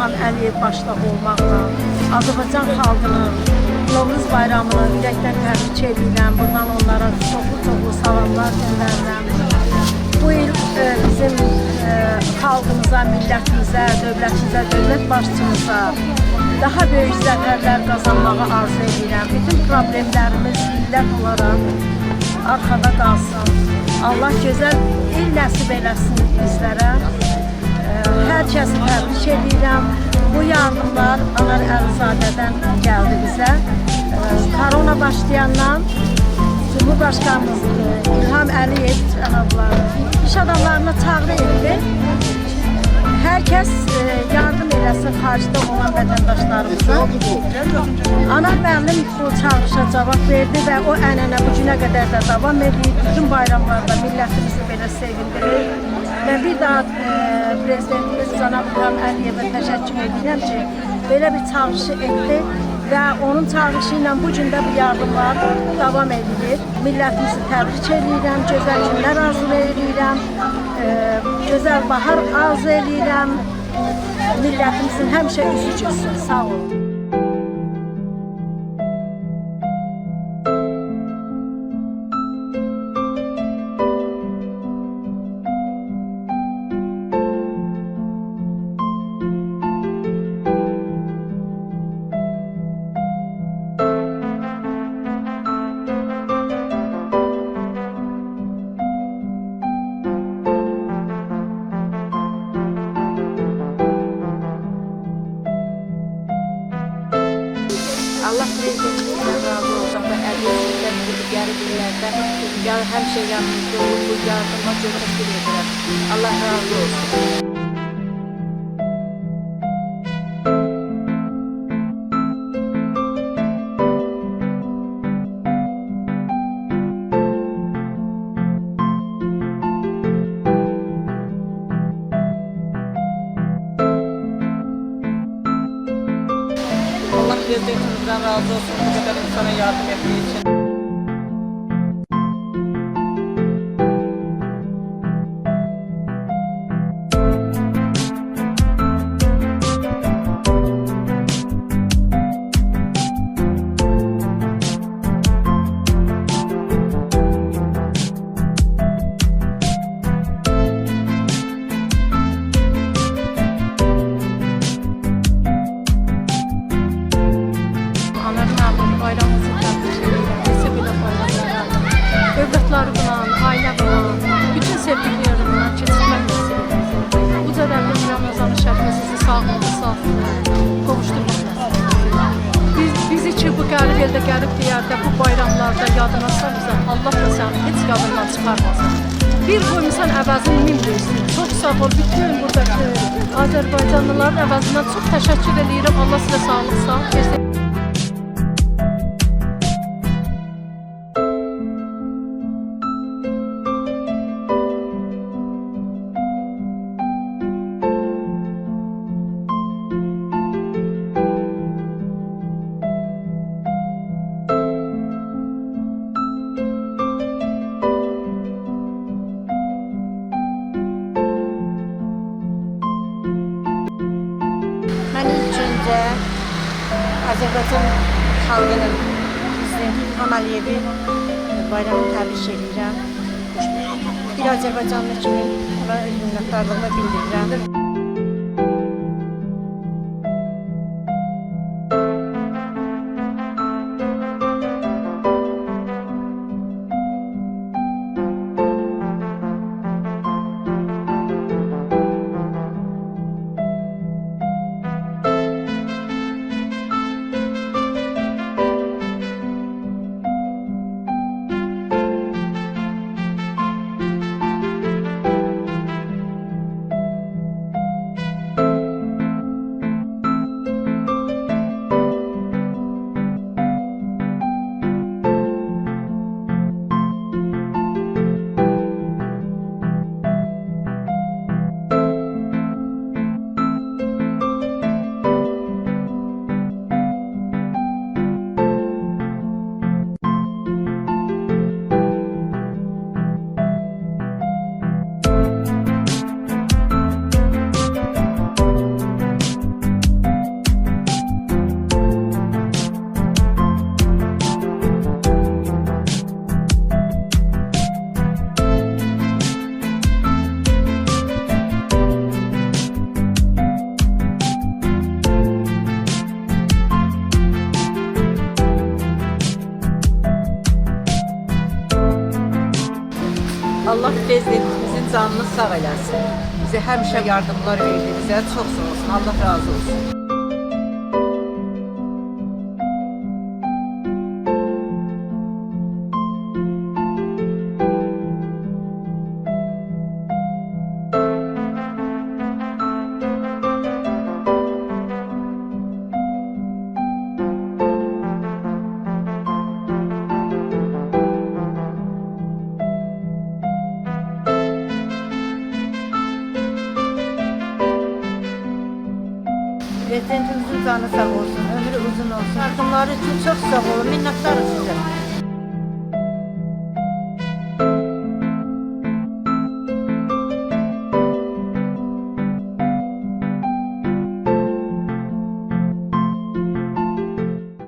İlham Əliyev başda olmaqla Azərbaycan xalqının Novruz bayramını ürəkdən təbrik edirəm. Buradan onlara çoxlu-çoxlu salamlar göndərirəm. Bu il e, bizim e, xalqımıza, millətimizə, dövlətimizə, dövlət başçımıza daha böyük zəfərlər qazanmağı arzu edirəm. Bütün problemlərimiz millət olaraq arxada qalsın. Allah gözəl il nəsib eləsin bizlərə. Hər kəsi təbrik edirəm. Bu yardımlar Anar Əlizadədən gəldi bizə. Ee, Korona başlayandan Cumhurbaşqanımız e, İlham Əliyev cənabları iş adamlarına çağrı etdi. Hər kəs e, yardım eləsin xaricdə olan vətəndaşlarımıza. Anar müəllim bu çağırışa cavab verdi və o ənənə bu günə qədər də davam edir. Bütün bayramlarda millətimizi belə sevindirir. Və bir daha e, prezidentimiz cənab İlham Əliyevə təşəkkür edirəm ki, belə bir çağırışı etdi və onun çağırışı ilə bu gün də bu yardımlar davam edir. Millətimizi təbrik edirəm, gözəl günlər arzu edirəm, e, gözəl bahar arzu edirəm. Millətimizin həmişə üzü. Sağ olun. Günlerde ya her şey yanımızda olur, bu yardıma çok teşekkür ederim. Allah razı olsun. Allah prezidentimizden razı olsun bu kadar insana yardım ettiği için. Bu qərib eldə qərib deyərdə bu bayramlarda yadına salırsan, Allah da səni heç yadından çıxarmasın. Bir qoymusan əvəzin min versin. Çox sağ ol bütün buradakı Azərbaycanlıların əvəzindən çox təşəkkür edirəm. Allah Azerbaycan xalqının prezidenti İlham Əliyevi bayramını təbrik edirəm. Bir Azərbaycanlı kimi ona minnətdarlığımı bildirirəm. Allah prezidentimizin canını sağ eləsin. Bizə həmişə yardımlar verdi bizə. Çox sağ olsun. Allah razı olsun. Prezidentimizin canı sağ olsun, ömrü uzun olsun. Yardımları için çok sağ olun, minnettarız size.